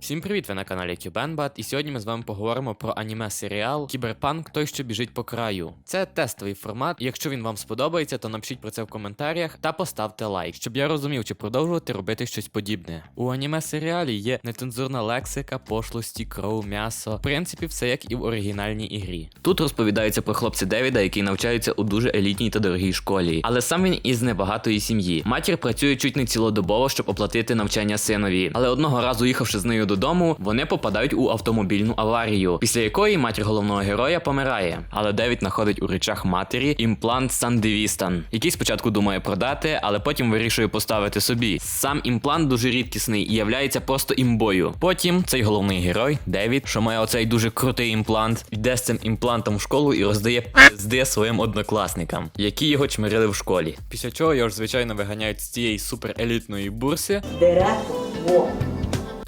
Всім привіт! Ви на каналі Кюбенбат, і сьогодні ми з вами поговоримо про аніме серіал Кіберпанк Той, що біжить по краю. Це тестовий формат, якщо він вам сподобається, то напишіть про це в коментарях та поставте лайк, щоб я розумів, чи продовжувати робити щось подібне. У аніме серіалі є нецензурна лексика, пошлості, кров, м'ясо. В принципі, все як і в оригінальній ігрі. Тут розповідається про хлопця Девіда, який навчається у дуже елітній та дорогій школі. Але сам він із небагатої сім'ї. Матір працює чуть не цілодобово, щоб оплатити навчання синові. Але одного разу, їхавши з нею додому, вони попадають у автомобільну аварію, після якої матір головного героя помирає. Але Девід знаходить у речах матері імплант Сандевістан, який спочатку думає продати, але потім вирішує поставити собі. Сам імплант дуже рідкісний і являється просто імбою. Потім цей головний герой, Девід, що має оцей дуже крутий імплант, йде з цим імплантом в школу і роздає пизди своїм однокласникам, які його чмирили в школі. Після чого його ж звичайно виганяють з цієї суперелітної бурси. Директор ВО.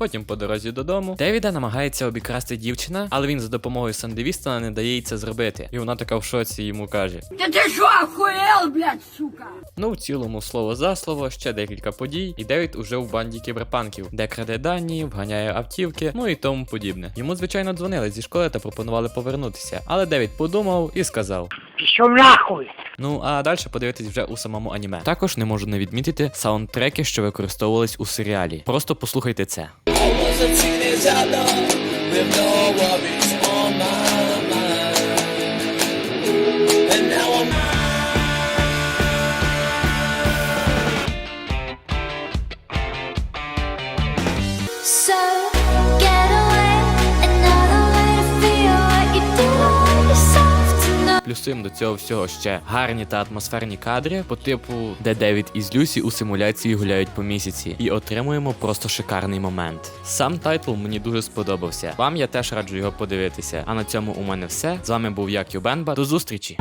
Потім по дорозі додому Девіда намагається обікрасти дівчина, але він за допомогою Сандевістона не дає їй це зробити. І вона така в шоці йому каже: Да ты что, охуел, блядь, сука? Ну, в цілому, слово за слово, ще декілька подій, і Девід уже в банді кіберпанків, де краде дані, вганяє автівки, ну і тому подібне. Йому, звичайно, дзвонили зі школи та пропонували повернутися. Але Девід подумав і сказав: Пішов нахуй. Ну а далі подивитись вже у самому аніме. Також не можу не відмітити саундтреки, що використовувались у серіалі. Просто послухайте це. So yourself. Плюсуємо до цього всього ще гарні та атмосферні кадри, по типу, де Девід із Люсі у симуляції гуляють по місяці, і отримуємо просто шикарний момент. Сам тайтл мені дуже сподобався. Вам я теж раджу його подивитися. А на цьому у мене все. З вами був я Кюбенба. До зустрічі!